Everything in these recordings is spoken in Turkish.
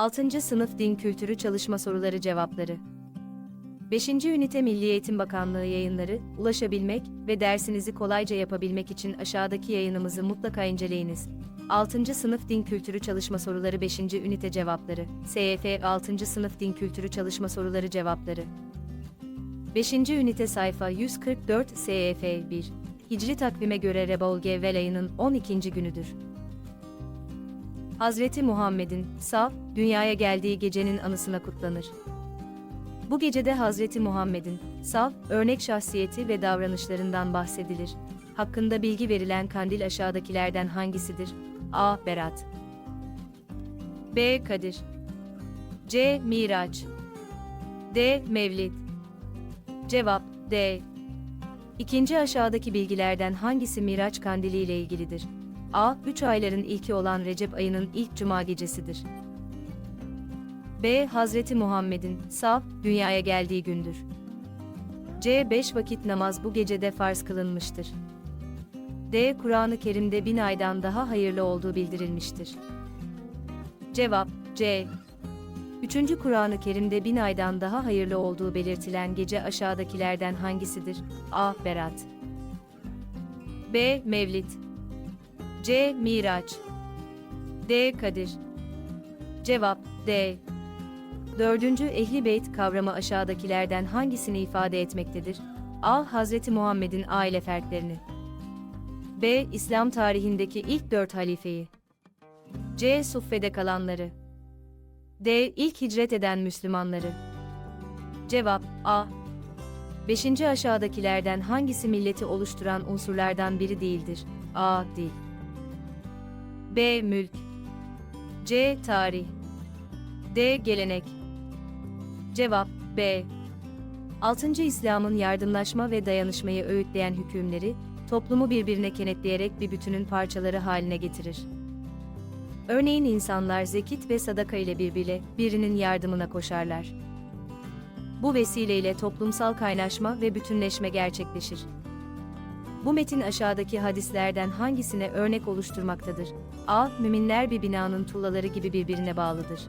6. Sınıf Din Kültürü Çalışma Soruları Cevapları 5. Ünite Milli Eğitim Bakanlığı yayınları, ulaşabilmek ve dersinizi kolayca yapabilmek için aşağıdaki yayınımızı mutlaka inceleyiniz. 6. Sınıf Din Kültürü Çalışma Soruları 5. Ünite Cevapları SYF 6. Sınıf Din Kültürü Çalışma Soruları Cevapları 5. Ünite Sayfa 144 SYF 1 Hicri takvime göre Rebaul Gevvel ayının 12. günüdür. Hazreti Muhammed'in sağ dünyaya geldiği gecenin anısına kutlanır. Bu gecede Hazreti Muhammed'in saf, örnek şahsiyeti ve davranışlarından bahsedilir. Hakkında bilgi verilen kandil aşağıdakilerden hangisidir? A. Berat B. Kadir C. Miraç D. Mevlid Cevap D. İkinci aşağıdaki bilgilerden hangisi Miraç kandili ile ilgilidir? A. Üç ayların ilki olan Recep ayının ilk cuma gecesidir. B. Hazreti Muhammed'in saf dünyaya geldiği gündür. C. Beş vakit namaz bu gecede farz kılınmıştır. D. Kur'an-ı Kerim'de bin aydan daha hayırlı olduğu bildirilmiştir. Cevap C. Üçüncü Kur'an-ı Kerim'de bin aydan daha hayırlı olduğu belirtilen gece aşağıdakilerden hangisidir? A. Berat B. Mevlid C. Miraç D. Kadir Cevap D. Dördüncü Ehli Beyt kavramı aşağıdakilerden hangisini ifade etmektedir? A. Hazreti Muhammed'in aile fertlerini B. İslam tarihindeki ilk dört halifeyi C. Suffede kalanları D. İlk hicret eden Müslümanları Cevap A. Beşinci aşağıdakilerden hangisi milleti oluşturan unsurlardan biri değildir? A. Dil B. Mülk C. Tarih D. Gelenek Cevap B. 6. İslam'ın yardımlaşma ve dayanışmayı öğütleyen hükümleri, toplumu birbirine kenetleyerek bir bütünün parçaları haline getirir. Örneğin insanlar zekit ve sadaka ile birbiriyle birinin yardımına koşarlar. Bu vesileyle toplumsal kaynaşma ve bütünleşme gerçekleşir. Bu metin aşağıdaki hadislerden hangisine örnek oluşturmaktadır? A. Müminler bir binanın tuğlaları gibi birbirine bağlıdır.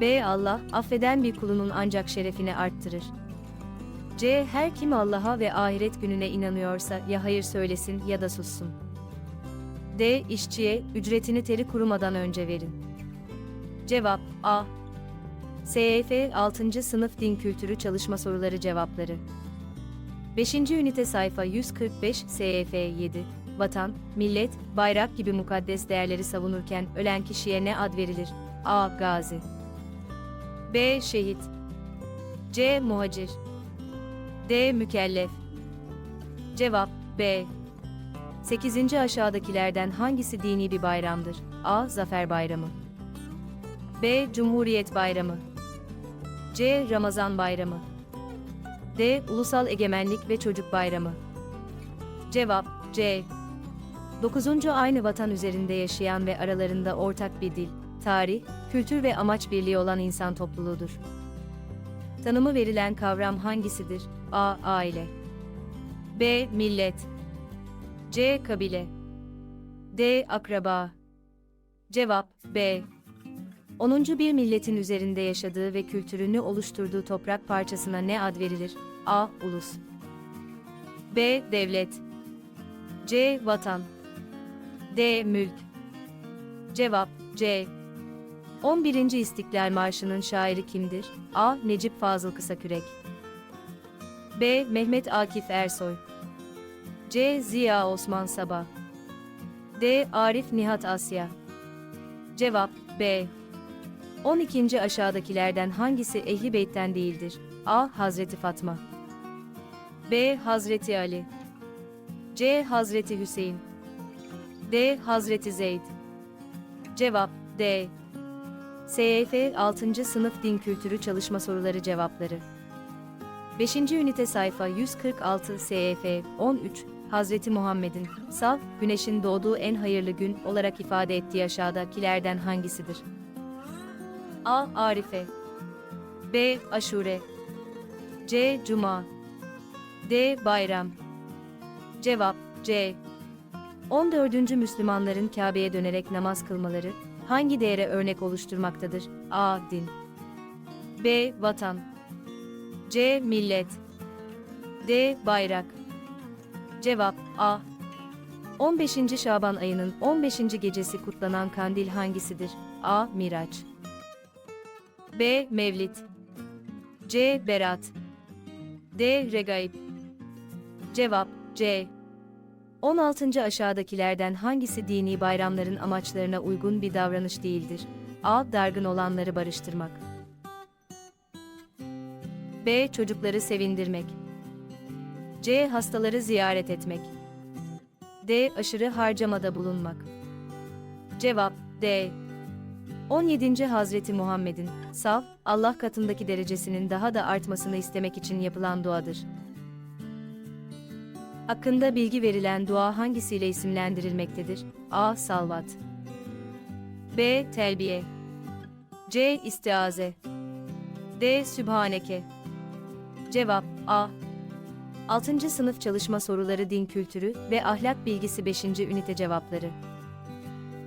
B. Allah, affeden bir kulunun ancak şerefini arttırır. C. Her kim Allah'a ve ahiret gününe inanıyorsa ya hayır söylesin ya da sussun. D. İşçiye, ücretini teri kurumadan önce verin. Cevap A. SYF 6. Sınıf Din Kültürü Çalışma Soruları Cevapları 5. Ünite sayfa 145 SYF 7 Vatan, millet, bayrak gibi mukaddes değerleri savunurken ölen kişiye ne ad verilir? A. Gazi B. Şehit C. Muhacir D. Mükellef Cevap B. 8. aşağıdakilerden hangisi dini bir bayramdır? A. Zafer Bayramı B. Cumhuriyet Bayramı C. Ramazan Bayramı D. Ulusal Egemenlik ve Çocuk Bayramı Cevap C. 9. Aynı vatan üzerinde yaşayan ve aralarında ortak bir dil, tarih, kültür ve amaç birliği olan insan topluluğudur. Tanımı verilen kavram hangisidir? A. Aile B. Millet C. Kabile D. Akraba Cevap B. 10. bir milletin üzerinde yaşadığı ve kültürünü oluşturduğu toprak parçasına ne ad verilir? A. Ulus B. Devlet C. Vatan D. Mülk Cevap C. 11. İstiklal Marşı'nın şairi kimdir? A. Necip Fazıl Kısakürek B. Mehmet Akif Ersoy C. Ziya Osman Sabah D. Arif Nihat Asya Cevap B. 12. aşağıdakilerden hangisi Ehli Beyt'ten değildir? A. Hazreti Fatma B. Hazreti Ali C. Hazreti Hüseyin D. Hazreti Zeyd Cevap D. SYF 6. Sınıf Din Kültürü Çalışma Soruları Cevapları 5. Ünite sayfa 146 SYF 13 Hazreti Muhammed'in saf, güneşin doğduğu en hayırlı gün olarak ifade ettiği aşağıdakilerden hangisidir? A. Arife B. Aşure C. Cuma D. Bayram Cevap C. 14. Müslümanların Kabe'ye dönerek namaz kılmaları, hangi değere örnek oluşturmaktadır? A. Din B. Vatan C. Millet D. Bayrak Cevap A. 15. Şaban ayının 15. gecesi kutlanan kandil hangisidir? A. Miraç B. Mevlid C. Berat D. Regaib Cevap C. 16. aşağıdakilerden hangisi dini bayramların amaçlarına uygun bir davranış değildir? A. Dargın olanları barıştırmak. B. Çocukları sevindirmek. C. Hastaları ziyaret etmek. D. Aşırı harcamada bulunmak. Cevap D. 17. Hazreti Muhammed'in sav, Allah katındaki derecesinin daha da artmasını istemek için yapılan duadır. Hakkında bilgi verilen dua hangisiyle isimlendirilmektedir? A. Salvat B. Telbiye C. İstiaze D. Sübhaneke Cevap A. 6. Sınıf Çalışma Soruları Din Kültürü ve Ahlak Bilgisi 5. Ünite Cevapları